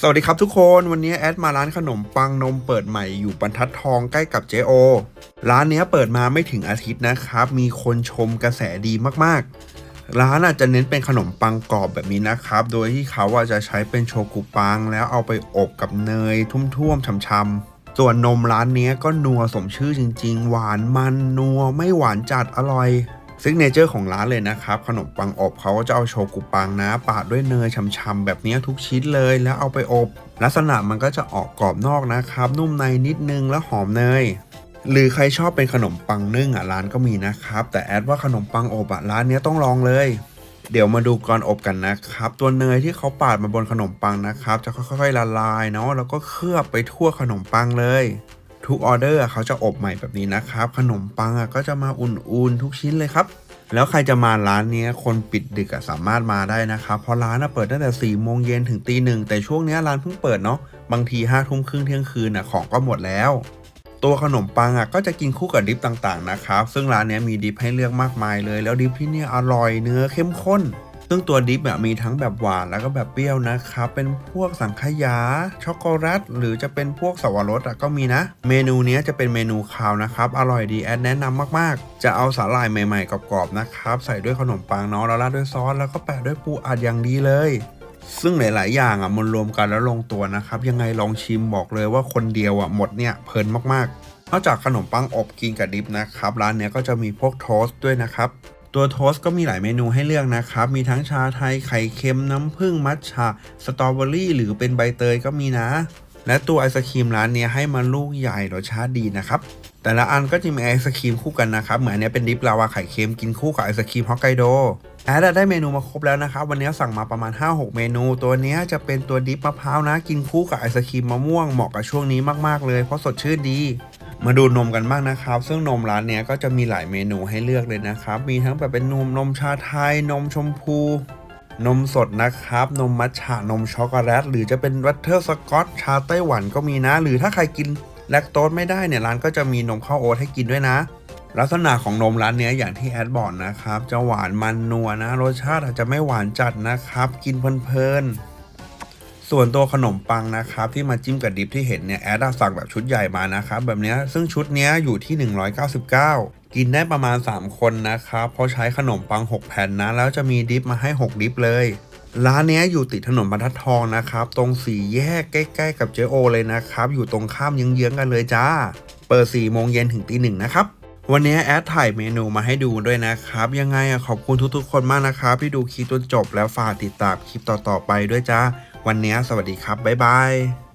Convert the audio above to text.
สวัสดีครับทุกคนวันนี้แอดมาร้านขนมปังนมเปิดใหม่อยู่บรรทัดทองใกล้กับเจโอ ร้านนี้เปิดมาไม่ถึงอาทิตย์นะครับ มีคนชมกระแสดีมากๆ ร้านอาจจะเน้นเป็นขนมปังกรอบแบบนี้นะครับ โดยที่เขาว่าจะใช้เป็นโชกุปัง แล้วเอาไปอบกับเนยทุ่มๆช่ำๆส่วนนมร้านนี้ก็นัวสมชื่อจริง ๆ หวานมันนัวไม่หวานจัดอร่อย ซิกเนเจอร์ของร้านเลยนะครับ ขนมปังอบเขาก็จะเอาโชกุปังนะปาดด้วยเนยช่ำๆแบบนี้ทุกชิ้นเลยแล้วเอาไปอบ ลักษณะมันก็จะออกกรอบนอกนะครับ นุ่มในนิดนึงแล้วหอมเนยหรือใครชอบเป็นขนมปังนึ่งอะร้านก็มีนะครับ แต่แอดว่าขนมปังอบอะร้านนี้ต้องลองเลย เดี๋ยวมาดูก่อนอบกันนะครับ ตัวเนยที่เขาปาดมาบนขนมปังนะครับ จะค่อยๆละลายเนาะแล้วก็เคลือบไปทั่วขนมปังเลย ทุกออเดอร์เขาจะอบใหม่แบบนี้นะครับ ขนมปังก็จะมาอุ่นๆทุกชิ้นเลยครับ แล้วใครจะมาร้านนี้คนปิดดึกสามารถมาได้นะครับ เพราะร้านเปิดตั้งแต่4ี่โมงเย็นถึงตีหนึ่งแต่ช่วงนี้ร้านเพิ่งเปิดเนาะบางทีห้าทุ่มครึ่งเที่ยงคืนอะของก็หมดแล้ว ตัวขนมปังอะก็จะกินคู่กับดิปต่างๆนะครับซึ่งร้านนี้มีดิปให้เลือกมากมายเลย แล้วดิปที่นี่อร่อยเนื้อเข้มข้น ซึ่งตัวดิปอะมีทั้งแบบหวานแล้วก็แบบเปรี้ยวนะครับ เป็นพวกสังขยา ช็อกโกแลตหรือจะเป็นพวกสวรสอะก็มีนะ เมนูนี้จะเป็นเมนูคาวนะครับ อร่อยดีแอดแนะนำมากๆ จะเอาสาหร่ายใหม่ๆกรอบๆนะครับใส่ด้วยขนมปังเนาะแล้วราดด้วยซอสแล้วก็แปะด้วยปูอัดอย่างดีเลยซึ่งหลาย ๆ อย่างอะมันรวมกันแล้วลงตัวนะครับ ยังไงลองชิมบอกเลยว่าคนเดียวอะหมดเนี่ยเพลินมาก ๆ นอกจากขนมปังอบกินกับดิฟนะครับ ร้านเนี้ยก็จะมีพวกโทสต์ด้วยนะครับ ตัวโทสก็มีหลายเมนูให้เลือกนะครับ มีทั้งชาไทยไข่เค็มน้ำผึ้งมัทฉะสตรอเบอรี่ หรือเป็นใบเตยก็มีนะ และตัวไอศครีมร้านนี้ให้มาลูกใหญ่รสชาติดีนะครับแต่ละอันก็จะมีไอศครีมคู่กันนะครับ เหมือนอันเนี้ยเป็นดิฟลาวาไข่เค็มกินคู่กับไอศครีมฮอกไกโดแอดได้เมนูมาครบแล้วนะครับ วันนี้สั่งมาประมาณ 5-6 เมนู ตัวนี้จะเป็นตัวดิฟมะพร้าวนะ กินคู่กับไอศครีมมะม่วงเหมาะกับช่วงนี้มากๆเลย เพราะสดชื่นดี มาดูนมกันบ้างนะครับ ซึ่งนมร้านเนี้ยก็จะมีหลายเมนูให้เลือกเลยนะครับ มีทั้งแบบเป็นนมนมชาไทย นมชมพู นมสดนะครับ นมมัทฉะนมช็อกโกแลต หรือจะเป็นวัตเทอร์สกอตชาไต้หวันก็มีนะ หรือถ้าใครกินแลคโตสไม่ได้เนี่ยร้านก็จะมีนมข้าวโอ๊ตให้กินด้วยนะ ลักษณะของนมร้านเนี้ยอย่างที่แอดบอกนะครับ จะหวานมันนัวนะ รสชาติอาจจะไม่หวานจัดนะครับ กินเพลินๆ ส่วนตัวขนมปังนะครับที่มาจิ้มกับดิปที่เห็นเนี่ยแอดอะสั่งแบบชุดใหญ่มานะครับแบบนี้ซึ่งชุดนี้อยู่ที่ 199กินได้ประมาณ 3 คนนะครับ เพราะใช้ขนมปัง 6 แผ่นนะ แล้วจะมีดิปมาให้ 6 ดิปเลย ร้านนี้อยู่ติดถนนบรรทัดทองนะครับ ตรงสี่แยกใกล้ๆกับเจโอเลยนะครับ อยู่ตรงข้ามเยื้องๆกันเลยจ้า เปิด4โมงเย็นถึงตีหนึ่งนะครับ วันนี้แอดถ่ายเมนูมาให้ดูด้วยนะครับ ยังไงอะขอบคุณทุกๆ คนมากนะครับ ที่ดูคลิปจนจบแล้วฝากติดตามคลิปต่อๆไปด้วยจ้า วันนี้สวัสดีครับ บ๊ายบาย